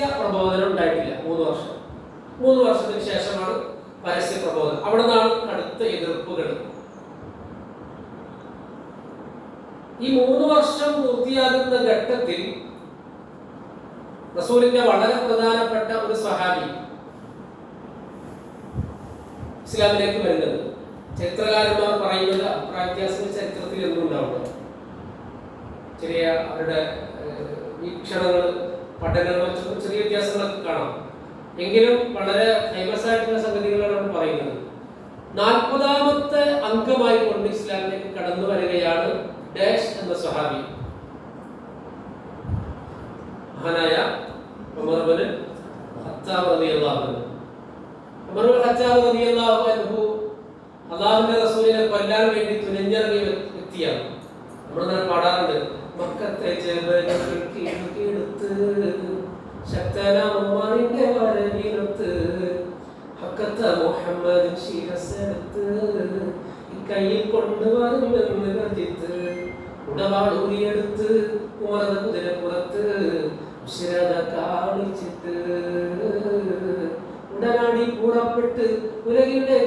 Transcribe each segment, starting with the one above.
പ്രബോധനം ഉണ്ടായിട്ടില്ല മൂന്ന് വർഷം. മൂന്ന് വർഷത്തിന് ശേഷമാണ് പരസ്യ പ്രബോധനം. അവിടെ നിന്നാണ് കടുത്ത എതിർപ്പുകൾ. ഈ മൂന്ന് വർഷം പൂർത്തിയാകുന്ന ഘട്ടത്തിൽ റസൂലിന്റെ വളരെ പ്രധാനപ്പെട്ട ഒരു സഹാബി ഇസ്ലാമിലേക്ക് വരുന്നത്. ചരിത്രകാരന്മാർ പറയുന്നത് അഭിപ്രായ ചരിത്രത്തിൽ എന്നും ചെറിയ അവരുടെ വീക്ഷണങ്ങൾ പഠനങ്ങൾ ചെറിയ വ്യത്യാസങ്ങളൊക്കെ കാണാം. എങ്കിലും വളരെ ഫേമസ് ആയിട്ടുള്ള സംഗതികളാണ് അവർ പറയുന്നത്. നാൽപ്പതാമത്തെ അംഗമായി കൊണ്ട് ഇസ്ലാമിലേക്ക് കടന്നു വരികയാണ് ഡാഷ് എന്ന സ്വഹാബി. മഹാനായ ഉമർ ഇബ്നു അൻഹു. ഉമർ ഇബ്നു അൻഹു അള്ളാഹുവിന്റെ റസൂലിനെ കൊല്ലാൻ വേണ്ടി തുനിഞ്ഞിറങ്ങിയ വ്യക്തിയാണ്. നമ്മൾ ഇങ്ങനെ പാടാറുണ്ട്. മക്കത്തെ ചെറുക്കിടുത്ത് ശക്തന ഉമറിന്റെ വരവിനൊത്ത് ഹക്കത്ത മുഹമ്മദ് ശിരസെടുത്ത് കയ്യിൽ കൊണ്ടുവരുമെന്ന് കരുതിത്ത് ഉടവാൾ ഊരിയെടുത്ത് ഉമറത് കുതിരപ്പുറത്ത് ഉശിരത കാണിച്ചിട്ട് ഉടനാടി കൂടപ്പെട്ട് ഉലകിന്റെ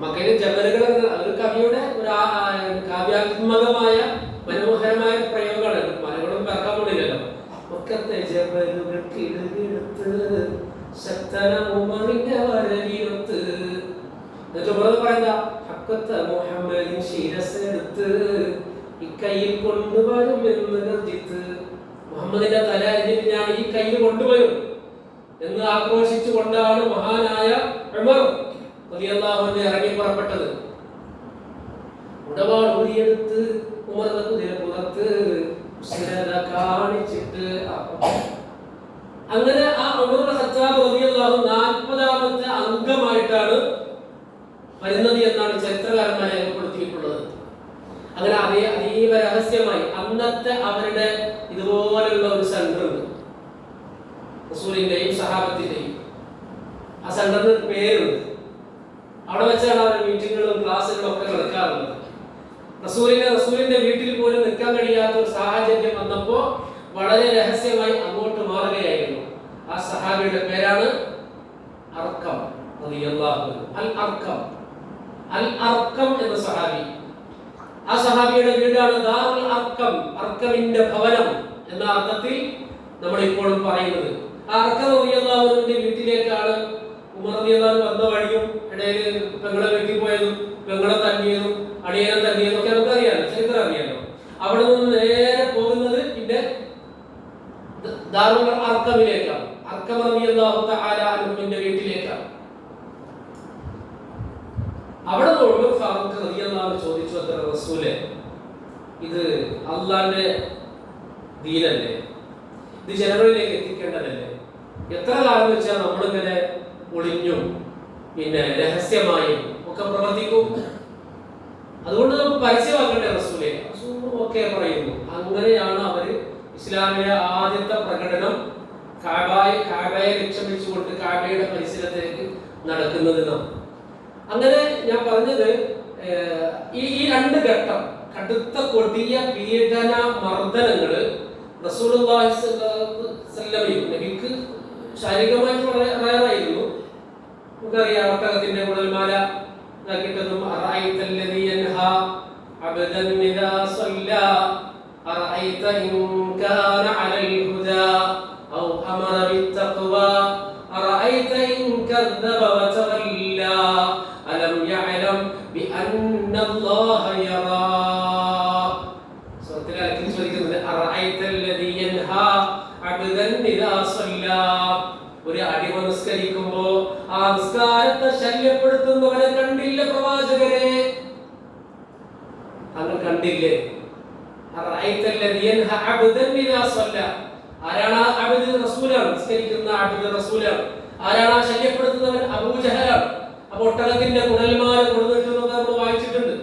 മകന് ജമലുകൾ ഒരു കവിയുടെ ഒരു കാവ്യാത്മകമായ മനോഹരമായ പ്രയോഗമാണ് മലകളും പറക്കാൻ പോണില്ലല്ലോ. മക്കത്തെ ജബലുകൾ കിടുകിടുത്ത് ശക്തന ഉമറിന്റെ പറയുന്ന ഹക്കത്തെ മുഹമ്മദിൻ ശിരസെടുത്ത് കൊണ്ടുവരും എന്ന് കരുതിത്ത് മുഹമ്മദിന്റെ തല ഞാൻ ഈ കയ്യിൽ കൊണ്ടുവരും എന്ന് ആക്രോശിച്ചു കൊണ്ടാണ് മഹാനായ ഉമർ റളിയല്ലാഹു അൻഹു ഇറങ്ങി പുറപ്പെട്ടത് ഉടവാൾ ഊരിയെടുത്ത് ഉമർ കുതിര പുറത്ത് ഉസ്രത കാണിച്ചിട്ട് അങ്ങനെ ആ ഉമർ ഖത്താബ് റളിയല്ലാഹു നാൽപ്പതാമത്തെ അംഗമായിട്ടാണ് വരുന്നത് എന്നാണ് ചരിത്രകാരന്മാർ രേഖപ്പെടുത്തിയിട്ടുള്ളത് അങ്ങനെ അതേ അതീവ രഹസ്യമായി അന്നത്തെ അവരുടെ ഇതുപോലെയുള്ള ഒരു സെന്റർ റസൂലിന്റെയും സഹാബത്തിന്റെയും. ആ സെന്ററിന് പേരുണ്ട്. അവിടെ വെച്ചാണ് അവർ മീറ്റിങ്ങുകളും ക്ലാസ്സുകളും ഒക്കെ നടക്കാറുള്ളത്. റസൂലിനെ റസൂലിന്റെ വീട്ടിൽ പോലും നിൽക്കാൻ കഴിയാത്ത ഒരു സാഹചര്യം വന്നപ്പോ വളരെ രഹസ്യമായി അങ്ങോട്ട് മാറുകയായിരുന്നു. ആ സഹാബിയുടെ പേരാണ് അർക്കം അൽ അർക്കം. അൽ അർക്കം എന്ന സഹാബി. ആ സഹാബിയുടെ വീടാണ് ദാറുൽ അർക്കം അർക്കമിന്റെ ഭവനം എന്ന അർത്ഥത്തിൽ നമ്മൾ ഇപ്പോഴും പറയുന്നത്. ആ അർക്കം റളിയല്ലാഹുവിന്റെ വീട്ടിലേക്കാണ് ഉമർ റളിയല്ലാഹു വന്ന വഴിയും ഇടയിൽ പെങ്ങളെ വീട്ടിൽ പോയതും പെങ്ങളെ തങ്ങിയതും അടിയനെ തങ്ങിയതും ഒക്കെ നമുക്ക് അറിയാലോ ചരിത്രം അറിയാലോ അവിടെ നിന്ന് നേരെ പോകുന്നത് പിന്നെ ദ- ദാറുൽ അർക്കമിലേക്കാണ്. അർക്കം റളിയല്ലാഹു തആല അൻഹുവിന്റെ വീട്ടിലേക്കാണ്. അവിടെ നിന്ന് ഫാറൂഖ് റളിയല്ലാഹു ചോദിച്ചു അത്ര റസൂലെ ഇത് അള്ളാന്റെ ദീനല്ലേ? ഇത് ജനങ്ങളിലേക്ക് എത്തിക്കേണ്ടതല്ലേ? എത്ര കാലം വെച്ചാൽ നമ്മളിങ്ങനെ ഒളിഞ്ഞും പിന്നെ രഹസ്യമായും ഒക്കെ പ്രവർത്തിക്കും. അതുകൊണ്ട് നമുക്ക് പരസ്യമാക്കണ്ടേ റസൂലെ? ഒക്കെ പറയുന്നു. അങ്ങനെയാണ് അവർ ഇസ്ലാമിലെ ആദ്യത്തെ പ്രകടനം കാബായ കാബയെ ലക്ഷ്യം വെച്ചുകൊണ്ട് കാബയുടെ പരിസരത്തേക്ക് നടക്കുന്നത് അങ്ങനെ ഞാൻ പറഞ്ഞത് ഈ ഈ രണ്ട് ഘട്ടം കടുത്ത കൊടിയ പീഡന മർദ്ദനങ്ങൾ റസൂലുള്ളാഹി സ്വല്ലല്ലാഹു അലൈഹി വസല്ലമയും നബിക്ക് ശാരീരികമായിട്ട് വളരെ റയറായിരുന്നു നമുക്കറിയാം ഒട്ടകത്തിന്റെ മുതൽമാല അല്ലദീ യൻഹാ അബ്ദൻ ഇദാ സല്ല അറഅയ്ത ഇൻ കാന على ഹുദാ ഔ أمر بالتقوى. أرأيت ഇൻ كذب വതവല്ലാ അലം يعلم بأن الله يرى؟ ഒരു അടിമ നിസ്കരിക്കുമ്പോ ആ നിസ്കാരത്തെ ശല്യപ്പെടുത്തുന്നവനെ കണ്ടില്ല പ്രവാചകരെ. അങ്ങ് കണ്ടില്ലേ? ആരാണ് അബ്ദ് റസൂലാണ്? നിസ്കരിക്കുന്ന അബ്ദ് റസൂലാണ്. ആരാണ് ശല്യപ്പെടുത്തുന്നവൻ? അബൂജഹലാണ് അപ്പൊ ഒട്ടകത്തിന്റെ കുടൽമാല കൊടുത്തിട്ടുണ്ടെന്ന് നമ്മൾ വായിച്ചിട്ടുണ്ട്.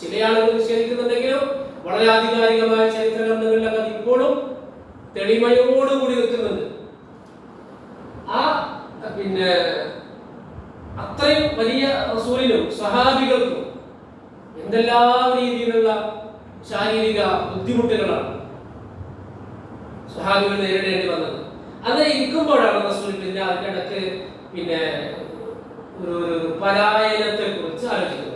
ചില ആളുകൾ നിഷേധിക്കുന്നുണ്ടെങ്കിലും വളരെ ആധികാരികമായ ചരിത്ര ഗ്രന്ഥങ്ങളിലൊക്കെ അത് ഇപ്പോഴും തെളിമയോടുകൂടി നിൽക്കുന്നുണ്ട്. ആ പിന്നെ അത്രയും വലിയ റസൂലിനും സഹാബികൾക്കും എന്തെല്ലാം രീതിയിലുള്ള ശാരീരിക ബുദ്ധിമുട്ടുകളാണ്. സ്വഹാബികൾ നേരിടേണ്ടി വന്നത്. അങ്ങനെ ഇരിക്കുമ്പോഴാണ് റസൂൽ പിന്നെ അതിന്റെ പിന്നെ ഒരു ഒരു പലായനത്തെ കുറിച്ച് ആലോചിക്കുന്നത്.